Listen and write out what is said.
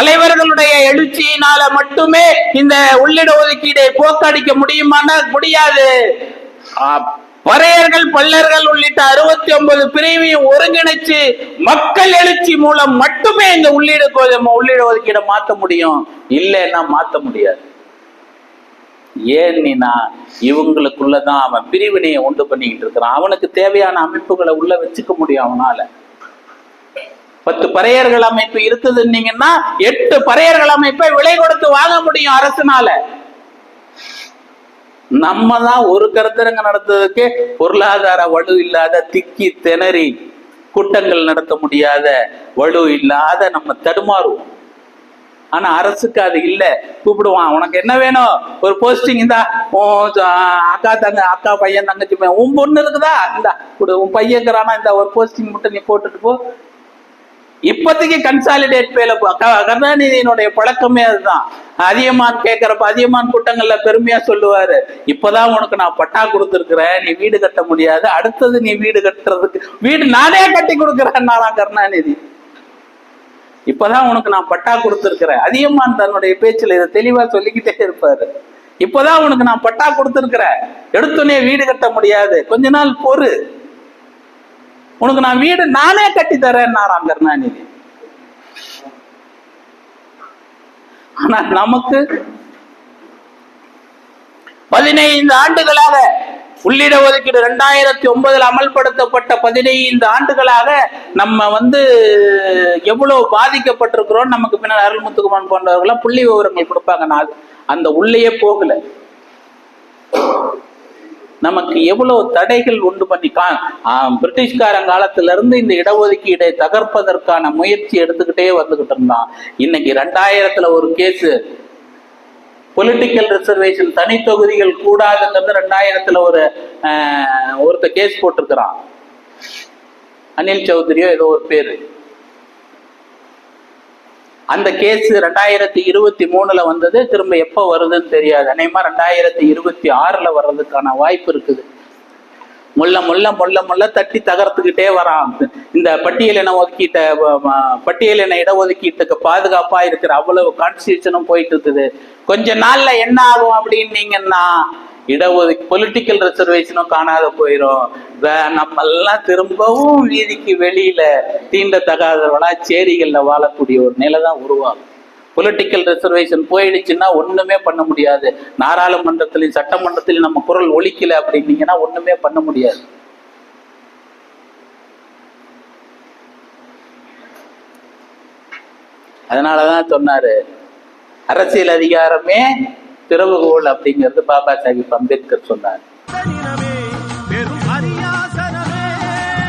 தலைவர்களுடைய எழுச்சியினால மட்டுமே இந்த உள்ளிட ஒதுக்கீடை போக்கடிக்க முடியுமானா முடியாது. ஆ, பறையர்கள் பல்லர்கள் உள்ளிட்ட அறுபத்தி ஒன்பது பிரிவையும் ஒருங்கிணைச்சு மக்கள் எழுச்சி மூலம் மட்டுமே இந்த உள்ளீடு கொ- உள்ளீடு ஒதுக்கீடை மாத்த முடியும். இல்லைன்னா மாத்த முடியாது. ஏன்னா இவங்களுக்குள்ளதான் அவன் பிரிவினையை உண்டு பண்ணிக்கிட்டு இருக்கிறான். அவனுக்கு தேவையான அமைப்புகளை உள்ள வச்சுக்க முடியும் அவனால. பத்து பறையர்கள் அமைப்பு இருக்குதுன்னீங்கன்னா எட்டு பறையர்கள் அமைப்பை விலை கொடுத்து வாங்க முடியும் அரசுனால. நம்ம தான் ஒரு கருத்தரங்க நடத்துறதுக்கு பொருளாதார வலு இல்லாத திக்கி திணறி கூட்டங்கள் நடத்த முடியாத வலு இல்லாத நம்ம தடுமாறுவோம். ஆனா அரசுக்கு அது இல்ல. கூப்பிடுவான் உனக்கு என்ன வேணும்? ஒரு போஸ்டிங் இந்தா அக்கா தங்க அக்கா பையன் தங்கச்சி பையன் உன் பொண்ணு இருக்குதா? இந்தா உன் உன் பையங்கிறானா இந்த ஒரு போஸ்டிங் மட்டும் நீ போட்டுட்டு போ. இப்போதைக்கு கன்சாலிடேட் பேல கருணாநிதியினுடைய பழக்கமே அதுதான். அதியமான் கேட்கிறப்ப அதியமான் கூட்டங்கள்ல பெருமையா சொல்லுவாரு. இப்பதான் உனக்கு நான் பட்டா கொடுத்துருக்குறேன். நீ வீடு கட்ட முடியாது. அடுத்தது நீ வீடு கட்டுறதுக்கு வீடு நானே கட்டி கொடுக்குறேன் கருணாநிதி. இப்பதான் உனக்கு நான் பட்டா கொடுத்துருக்குறேன். அதியமான் தன்னுடைய பேச்சுல இதை தெளிவா சொல்லிக்கிட்டே இருப்பாரு. இப்பதான் உனக்கு நான் பட்டா கொடுத்துருக்குறேன். எடுத்தோடனே வீடு கட்ட முடியாது. கொஞ்ச நாள் பொறு. உனக்கு நான் வீடு நானே கட்டி தரேன்னாராம் கருணாநிதி. ஆனா நமக்கு பதினைந்து ஆண்டுகளாக உள்ளிட ஒதுக்கீடு ரெண்டாயிரத்தி ஒன்பதுல அமல்படுத்தப்பட்ட பதினைந்து ஆண்டுகளாக நம்ம வந்து எவ்வளவு பாதிக்கப்பட்டிருக்கிறோம் நமக்கு பின்னால் அருள்முத்துக்குமான் போன்றவர்கள்லாம் புள்ளி விவரங்கள் கொடுப்பாங்க. நான் அந்த உள்ளேயே போகல. நமக்கு எவ்வளவு தடைகள் உண்டு பண்ணி கா- பிரிட்டிஷ்காரன் காலத்துல இருந்து இந்த இடஒதுக்கீடை தகர்ப்பதற்கான முயற்சி எடுத்துக்கிட்டே வந்துகிட்டு இருந்தான். இன்னைக்கு ரெண்டாயிரத்துல ஒரு கேஸ் பொலிட்டிக்கல் ரிசர்வேஷன் தனி தொகுதிகள் கூடாதுங்கிறது ரெண்டாயிரத்துல ஒரு ஆஹ், ஒருத்த கேஸ் போட்டிருக்கிறான். அனில் சௌத்ரியோ ஏதோ ஒரு பேரு. அந்த கேஸ் ரெண்டாயிரத்தி இருபத்தி மூணுல வந்தது. திரும்ப எப்ப வருதுன்னு தெரியாது. அநேகமா ரெண்டாயிரத்தி இருபத்தி ஆறுல வர்றதுக்கான வாய்ப்பு இருக்குது. முள்ள முள்ள முள்ள முள்ள தட்டி தகர்த்துக்கிட்டே வரான். இந்த பட்டியலின ஒதுக்கீட்ட பட்டியலின இடஒதுக்கீட்டுக்கு பாதுகாப்பா இருக்கிற அவ்வளவு கான்ஸ்டியூஷனும் போயிட்டு இருக்குது கொஞ்ச நாள்ல என்ன ஆகும் அப்படின்னீங்கன்னா இடஒதுக்கி பொலிட்டிக்கல் ரிசர்வேஷனும் காணாத போயிடும் நம்ம எல்லாம் திரும்பவும் வீதிக்கு வெளியில தீண்டத்தகாதவனா சேரிகள்ல வாழக்கூடிய ஒரு நிலை தான் உருவாகும். பொலிட்டிக்கல் ரிசர்வேஷன் போயிடுச்சுன்னா ஒண்ணுமே பண்ண முடியாது. நாடாளுமன்றத்திலையும் சட்டமன்றத்திலையும் நம்ம குரல் ஒழிக்கல அப்படின்னீங்கன்னா ஒண்ணுமே பண்ண முடியாது. அதனாலதான் சொன்னாரு அரசியல் அதிகாரமே திறவுகோல் அப்படிங்கிறது பாபா சாஹிப் அம்பேத்கர் சொன்னார்.